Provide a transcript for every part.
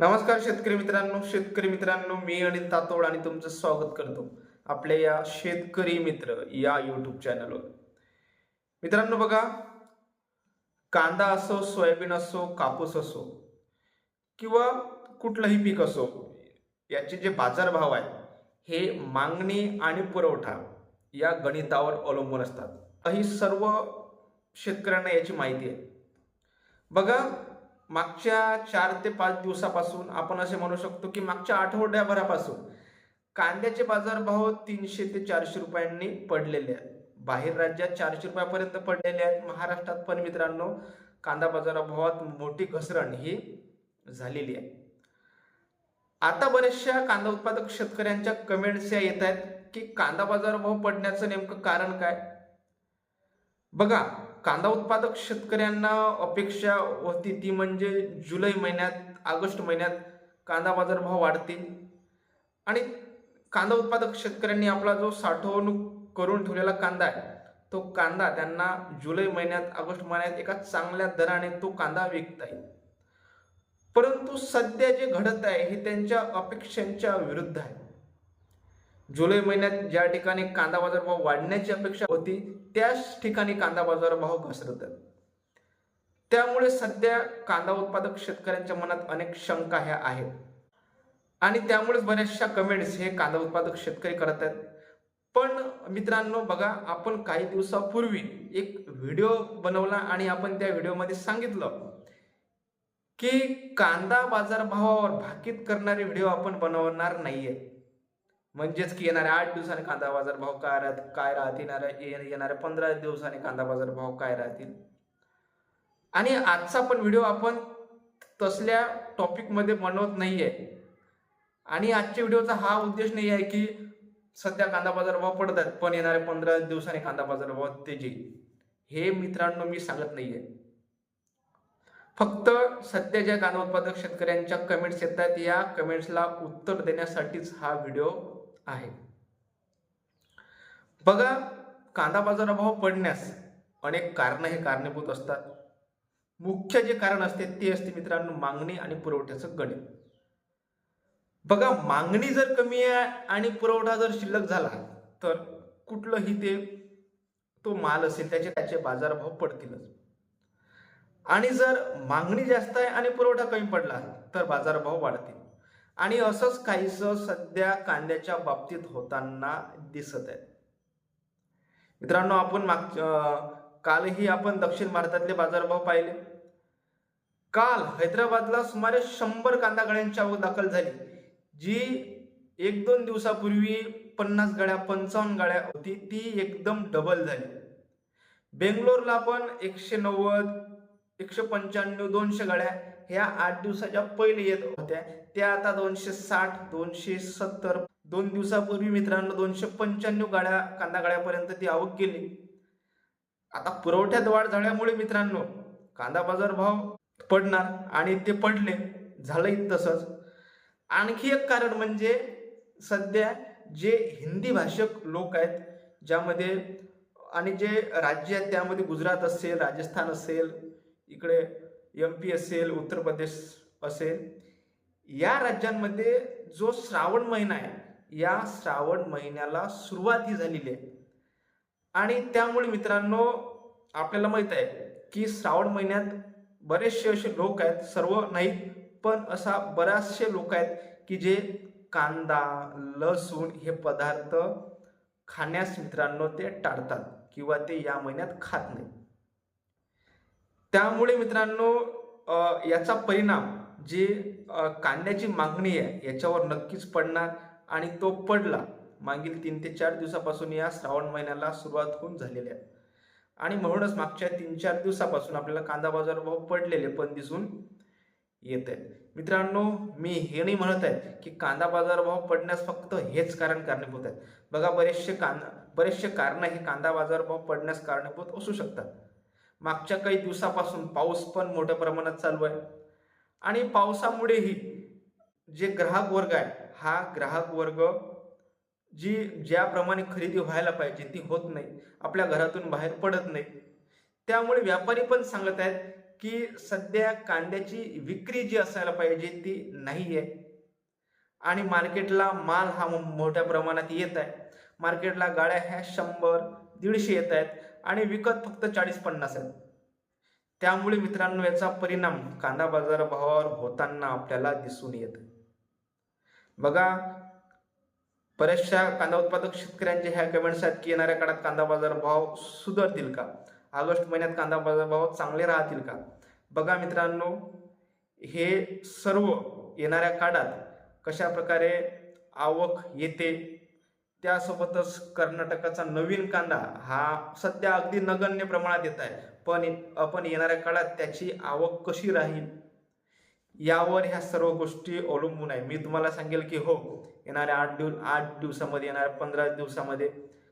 नमस्कार शेतकरी मित्रांनो शेतकरी मित्रांनो मी अनिल तातोड आणि तुमचं स्वागत करतो आपल्या या शेतकरी मित्र या युट्यूब चॅनलवर मित्रांनो बघा कांदा असो सोयाबीन असो कापूस असो किंवा कुठलंही पीक असो याचे जे बाजारभाव आहे हे मागणी आणि पुरवठा या गणितावर अवलंबून असतात. ही सर्व शेतकऱ्यांना याची माहिती आहे. बघा मागच्या चार ते पाच दिवसापासून आपण असे म्हणू शकतो की मागच्या आठवड्याभरापासून कांद्याचे बाजारभाव तीनशे ते चारशे रुपयांनी पडलेले आहेत. बाहेर राज्यात चारशे रुपयापर्यंत पडलेले आहेत. महाराष्ट्रात पण मित्रांनो कांदा बाजारभावात मोठी घसरण ही झालेली आहे. आता बऱ्याचशा कांदा उत्पादक शेतकऱ्यांच्या कमेंट्स या येत आहेत की कांदा बाजारभाव पडण्याचं नेमकं कारण काय? बघा कांदा उत्पादक शेतकऱ्यांना अपेक्षा होती ती म्हणजे जुलै महिन्यात ऑगस्ट महिन्यात कांदा बाजार भाव वाढतील. आणि कांदा उत्पादक शेतकऱ्यांनी आपला जो साठवणूक करून ठेवलेला कांदा आहे तो कांदा त्यांना जुलै महिन्यात ऑगस्ट महिन्यात एका चांगल्या दराने तो कांदा विकता येईल. परंतु सध्या जे घडत आहे हे त्यांच्या अपेक्षांच्या विरुद्ध आहे. जुलै महिन्यात ज्या ठिकाणी कांदा बाजार भाव वाढण्याची अपेक्षा होती त्याच ठिकाणी कांदा बाजारभाव घसरत त्यामुळे सध्या कांदा उत्पादक शेतकऱ्यांच्या मनात अनेक शंका ह्या आहेत. आणि त्यामुळेच बऱ्याचशा कमेंट्स हे कांदा उत्पादक शेतकरी करत आहेत. पण मित्रांनो बघा आपण काही दिवसापूर्वी एक व्हिडिओ बनवला आणि आपण त्या व्हिडिओमध्ये सांगितलं की कांदा बाजारभावावर भाकीत करणारे व्हिडिओ आपण बनवणार नाहीये. म्हणजेच की येणाऱ्या आठ दिवसाने कांदा बाजार भाव काय राहत काय राहतील? येणाऱ्या ये- येणाऱ्या पंधरा दिवसाने कांदा बाजार भाव काय राहतील? आणि आजचा पण व्हिडिओ आपण तसल्या टॉपिकमध्ये बनवत बनवत नाहीये. आणि आजच्या व्हिडिओचा हा उद्देश नाही आहे की सध्या कांदा बाजार भाव पडत आहेत पण येणाऱ्या पंधरा दिवसाने कांदा बाजार भाव तेजी. हे मित्रांनो मी सांगत नाहीये. फक्त सध्या ज्या कांदा उत्पादक शेतकऱ्यांच्या कमेंट्स येतात या कमेंट्सला उत्तर देण्यासाठीच हा व्हिडिओ आहे. बघा कांदा बाजारभाव पडण्यास अनेक कारणं हे कारणीभूत असतात. मुख्य जे कारण असते ते असते मित्रांनो मागणी आणि पुरवठ्याचं गणित. बघा मागणी जर कमी आहे आणि पुरवठा जर शिल्लक झाला तर कुठलंही ते तो माल असेल त्याचे त्याचे बाजारभाव पडतीलच. आणि जर मागणी जास्त आहे आणि पुरवठा कमी पडला तर बाजारभाव वाढतील. आणि असंच काहीसं सध्या कांद्याच्या बाबतीत होताना दिसत आहे मित्रांनो आपण माग कालही आपण दक्षिण भारतातले बाजारभाव पाहिले. काल हैदराबादला सुमारे शंभर कांदा गाड्यांची आवक दाखल झाली जी एक दोन दिवसापूर्वी पन्नास गाड्या पंचावन्न गाड्या होती ती एकदम डबल झाली. बेंगलोरला पण एकशे नव्वद एकशे पंच्याण्णव दोनशे गाड्या ह्या आठ दिवसाच्या पहिले येत होत्या. त्या आता दोनशे साठ दोनशे सत्तर दोन दिवसापूर्वी मित्रांनो दोनशे पंच्याण्णव गाड्या कांदा गाड्यापर्यंत ती आवक गेली आता पुरवठ्यात वाढ झाल्यामुळे मित्रांनो कांदा बाजार भाव पडणार आणि ते पडले. झालंही तसंच. आणखी एक कारण म्हणजे सध्या जे हिंदी भाषक लोक आहेत ज्यामध्ये आणि जे राज्य आहेत त्यामध्ये गुजरात असेल राजस्थान असेल इकडे एम पी असेल उत्तर प्रदेश असेल या राज्यांमध्ये जो श्रावण महिना आहे या श्रावण महिन्याला सुरुवात ही झालेली आहे. आणि त्यामुळे मित्रांनो आपल्याला माहीत आहे की श्रावण महिन्यात बरेचसे असे लोक आहेत सर्व नाहीत पण असा बऱ्याचशे लोक आहेत की जे कांदा लसूण हे पदार्थ खाण्यास मित्रांनो ते टाळतात किंवा ते या महिन्यात खात नाही त्यामुळे मित्रांनो याचा परिणाम जे कांद्याची मागणी आहे याच्यावर नक्कीच पडणार आणि तो पडला. मागील तीन ते चार दिवसापासून या श्रावण महिन्याला सुरुवात होऊन झालेली आहे. आणि म्हणूनच मागच्या तीन चार दिवसापासून आपल्याला कांदा बाजार भाव पडलेले पण दिसून येत आहेत. मित्रांनो मी हे नाही म्हणत आहे की कांदा बाजारभाव पडण्यास फक्त हेच कारण कारणीभूत आहेत. बघा बरेचसे कांदा बरेचसे कारण हे कांदा बाजारभाव पडण्यास कारणीभूत असू शकतात. मागच्या काही दिवसापासून पाऊस पण मोठ्या प्रमाणात चालू आहे. आणि पावसामुळेही जे ग्राहक वर्ग आहे हा ग्राहक वर्ग जी ज्याप्रमाणे खरेदी व्हायला पाहिजे ती होत नाही आपल्या घरातून बाहेर पडत नाही. त्यामुळे व्यापारी पण सांगत आहेत की सध्या कांद्याची विक्री जी असायला पाहिजे ती नाही आहे आणि मार्केटला माल हा मो- मोठ्या प्रमाणात येत आहे. मार्केटला गाड्या ह्या शंभर दीडशे येत आहेत. आणि विकत फक्त चाळीस पन्नास आहेत. त्यामुळे मित्रांनो याचा परिणाम कांदा बाजार भावावर होताना आपल्याला दिसून येत. बघा बऱ्याचशा कांदा उत्पादक शेतकऱ्यांचे ह्या कमेंट्स आहेत की येणाऱ्या काळात कांदा बाजार भाव सुधारतील का? ऑगस्ट महिन्यात कांदा बाजार भाव चांगले राहतील का? बघा मित्रांनो हे सर्व येणाऱ्या काळात कशा प्रकारे आवक येते त्यासोबतच कर्नाटकाचा नवीन कांदा हा सध्या अगदी नगण्य प्रमाणात येत आहे. पण आपण येणाऱ्या काळात त्याची आवक कशी राहील? यावर ह्या सर्व गोष्टी अवलंबून आहे. मी तुम्हाला सांगेल की हो येणाऱ्या आठ दिवस आठ दिवसामध्ये येणाऱ्या पंधरा दिवसामध्ये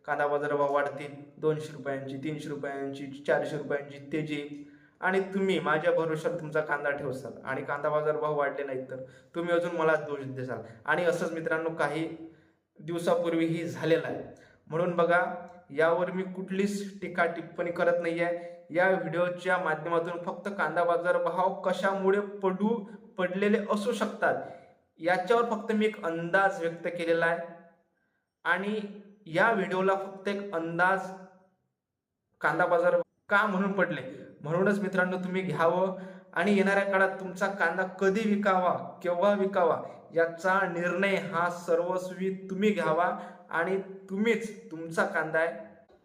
कांदा बाजार भाव वाढतील. दोनशे रुपयांची तीनशे रुपयांची चारशे रुपयांची तेजी आणि तुम्ही माझ्या भरोशावर तुमचा कांदा ठेवसाल. आणि कांदा बाजार भाव वाढले नाहीत तर तुम्ही अजून मला दोष देसाल. आणि असंच मित्रांनो काही दिवसापूर्वीही झालेला आहे. म्हणून बघा यावर मी कुठलीच टीका टिप्पणी करत नाही आहे या व्हिडिओच्या माध्यमातून फक्त कांदा बाजार भाव कशामुळे पडू पडलेले असू शकतात याच्यावर फक्त मी एक अंदाज व्यक्त केलेला आहे. आणि या व्हिडिओला फक्त एक अंदाज कांदा बाजार का म्हणून पडले? म्हणूनच मित्रांनो तुम्ही घ्यावं. आणि येणाऱ्या काळात तुमचा कांदा कधी विकावा केव्हा विकावा याचा निर्णय हा सर्वस्वी तुम्ही घ्यावा आणि तुम्हीच तुमचा कांदा आहे.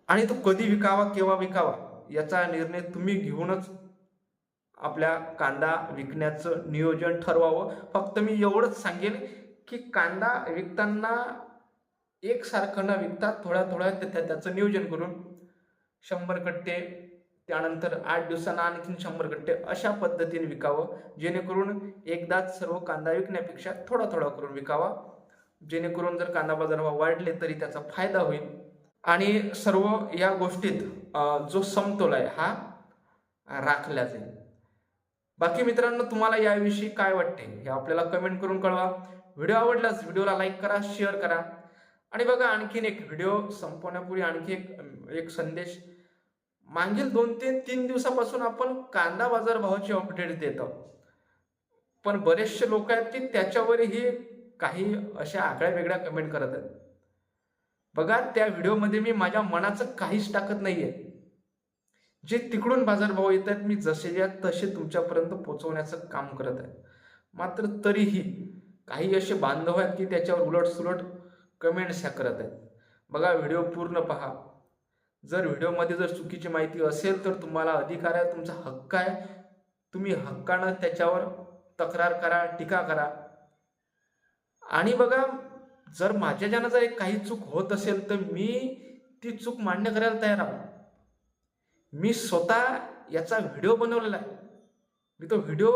आणि तो कधी विकावा केव्हा विकावा याचा निर्णय तुम्ही घेऊनच आपल्या कांदा विकण्याचं नियोजन ठरवावं. फक्त मी एवढंच सांगेन की कांदा विकताना एकसारखं न विकता थोड्या थोड्या त्या- त्या- त्याचं नियोजन करून शंभर कट्टे त्यानंतर आठ दिवसांना आणखीन शंभर कट्टे अशा पद्धतीने विकावं जेणेकरून एकदाच सर्व कांदा विकण्यापेक्षा थोडा थोडा करून विकावा. जेणेकरून जर कांदा बाजारभाव वाढले तरी त्याचा फायदा होईल. आणि सर्व या गोष्टीत जो समतोल आहे हा राखला जाईल. बाकी मित्रांनो तुम्हाला याविषयी काय वाटते हे आपल्याला कमेंट करून कळवा. व्हिडिओ आवडलाच व्हिडिओला लाईक करा शेअर करा. आणि बघा आणखीन एक व्हिडिओ संपवण्यापूर्वी आणखी एक एक संदेश मागील दोन ते तीन दिवसापासून आपण कांदा बाजार भावाची अपडेट देतो पण बरेचसे लोक आहेत की त्याच्यावरही काही अशा आगळ्या वेगळ्या कमेंट करत आहेत. बघा त्या व्हिडिओमध्ये मी माझ्या मनाचं काहीच टाकत नाहीये. जे तिकडून बाजारभाव येत आहेत मी जसे या तसे तुमच्यापर्यंत पोचवण्याचं काम करत आहे मात्र तरीही काही असे बांधव आहेत की त्याच्यावर उलट सुलट कमेंट्स ह्या करत आहेत. बघा व्हिडिओ पूर्ण पहा. जर व्हिडिओमध्ये जर चुकीची माहिती असेल तर तुम्हाला अधिकार आहे तुमचा हक्क आहे. तुम्ही हक्कानं त्याच्यावर तक्रार करा टीका करा. आणि बघा जर माझ्याच्यानं जर एक काही चूक होत असेल तर मी ती चूक मान्य करायला तयार आहे. मी स्वतः याचा व्हिडिओ बनवलेला आहे. मी तो व्हिडिओ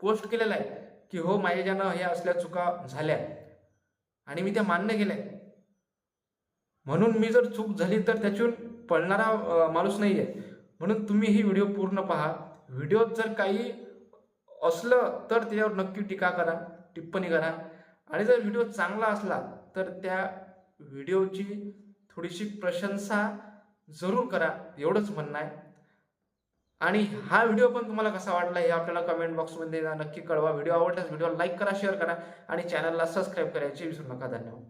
पोस्ट केलेला आहे की हो माझ्याच्यानं ह्या असल्या चुका झाल्या आणि मी त्या मान्य केल्या म्हणून मी जर चूक झाली तर त्याच्यातून पळणारा माणूस नाही आहे म्हणून तुम्ही ही व्हिडिओ पूर्ण पहा. व्हिडिओत जर काही असलं तर त्याच्यावर नक्की टीका करा टिप्पणी करा. आणि जर व्हिडिओ चांगला असला तर त्या व्हिडिओची थोडीशी प्रशंसा जरूर करा एवढंच म्हणणं आहे. आणि हा व्हिडिओ पण तुम्हाला कसा वाटला हे आपल्याला कमेंट बॉक्समध्ये नक्की कळवा. व्हिडिओ आवडल्यास व्हिडिओ लाईक करा शेअर करा आणि चॅनलला सबस्क्राईब करायचे विसरू नका. धन्यवाद.